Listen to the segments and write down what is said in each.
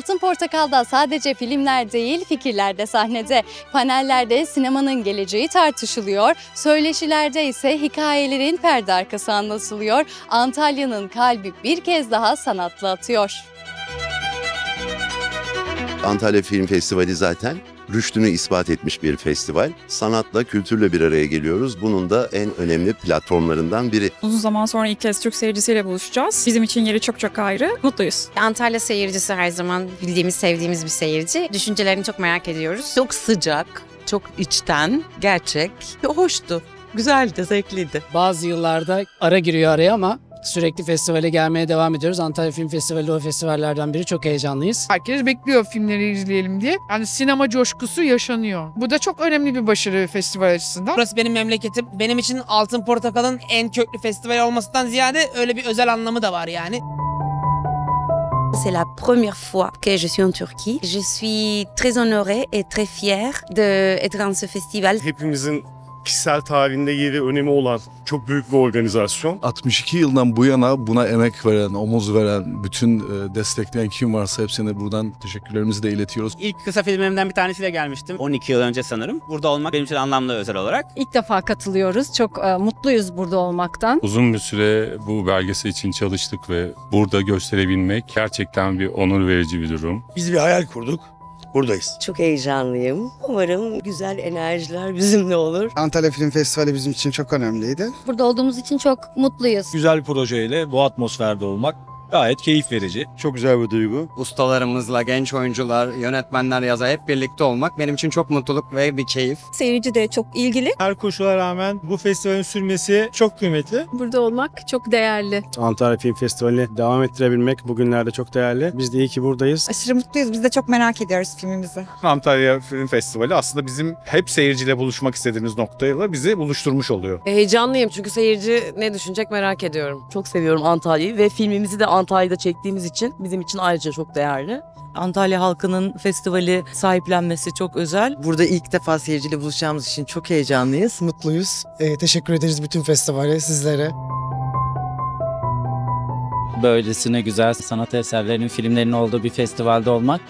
Altın Portakal'da sadece filmler değil fikirler de sahnede. Panellerde sinemanın geleceği tartışılıyor, söyleşilerde ise hikayelerin perde arkası anlatılıyor. Antalya'nın kalbi bir kez daha sanatla atıyor. Antalya Film Festivali zaten rüştünü ispat etmiş bir festival. Sanatla, kültürle bir araya geliyoruz. Bunun da en önemli platformlarından biri. Uzun zaman sonra ilk kez Türk seyircisiyle buluşacağız. Bizim için yeri çok çok ayrı. Mutluyuz. Antalya seyircisi her zaman bildiğimiz, sevdiğimiz bir seyirci. Düşüncelerini çok merak ediyoruz. Çok sıcak, çok içten, gerçek ve hoştu. Güzeldi, zevkliydi. Bazı yıllarda ara giriyor araya ama sürekli festivale gelmeye devam ediyoruz. Antalya Film Festivali o festivallerden biri. Çok heyecanlıyız. Herkes bekliyor filmleri izleyelim diye. Yani sinema coşkusu yaşanıyor. Bu da çok önemli bir başarı festival açısından. Burası benim memleketim. Benim için Altın Portakal'ın en köklü festival olmasından ziyade öyle bir özel anlamı da var yani. C'est la première fois que je suis en Turquie. Je suis très honorée et très fière d'être dans ce festival. hepimizin kişisel tarihinde yeri önemi olan çok büyük bir organizasyon. 62 yıldan bu yana buna emek veren, omuz veren, bütün e, destekleyen kim varsa hepsine buradan teşekkürlerimizi de iletiyoruz. İlk kısa filmlerimden bir tanesiyle gelmiştim. 12 yıl önce sanırım. Burada olmak benim için anlamlı özel olarak. İlk defa katılıyoruz. Çok e, mutluyuz burada olmaktan. Uzun bir süre bu belgesel için çalıştık ve burada gösterebilmek gerçekten bir onur verici bir durum. Biz bir hayal kurduk. Buradayız. Çok heyecanlıyım. Umarım güzel enerjiler bizimle olur. Antalya Film Festivali bizim için çok önemliydi. Burada olduğumuz için çok mutluyuz. Güzel bir projeyle bu atmosferde olmak gayet keyif verici. Çok güzel bir duygu. Ustalarımızla, genç oyuncular, yönetmenler, yazar hep birlikte olmak benim için çok mutluluk ve bir keyif. Seyirci de çok ilgili. Her koşula rağmen bu festivalin sürmesi çok kıymetli. Burada olmak çok değerli. Antalya Film Festivali'ni devam ettirebilmek bugünlerde çok değerli. Biz de iyi ki buradayız. Aşırı mutluyuz. Biz de çok merak ediyoruz filmimizi. Antalya Film Festivali aslında bizim hep seyirciyle buluşmak istediğimiz noktayla bizi buluşturmuş oluyor. Heyecanlıyım çünkü seyirci ne düşünecek merak ediyorum. Çok seviyorum Antalya'yı ve filmimizi de Antalya'da çektiğimiz için bizim için ayrıca çok değerli. Antalya halkının festivali sahiplenmesi çok özel. Burada ilk defa seyirciyle buluşacağımız için çok heyecanlıyız, mutluyuz. Ee, teşekkür ederiz bütün festivale, sizlere. Böylesine güzel sanat eserlerinin, filmlerinin olduğu bir festivalde olmak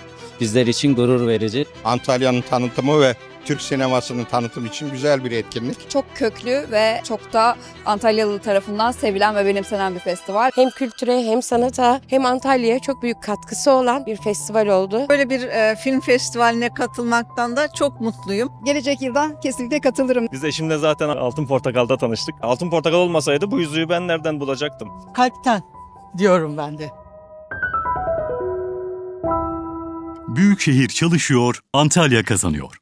bizler için gurur verici. Antalya'nın tanıtımı ve Türk sinemasının tanıtımı için güzel bir etkinlik. Çok köklü ve çok da Antalyalı tarafından sevilen ve benimsenen bir festival. Hem kültüre hem sanata hem Antalya'ya çok büyük katkısı olan bir festival oldu. Böyle bir e, film festivaline katılmaktan da çok mutluyum. Gelecek yıldan kesinlikle katılırım. Biz de şimdi zaten Altın Portakal'da tanıştık. Altın Portakal olmasaydı bu yüzüğü ben nereden bulacaktım? Kalpten diyorum ben de. Büyükşehir çalışıyor, Antalya kazanıyor.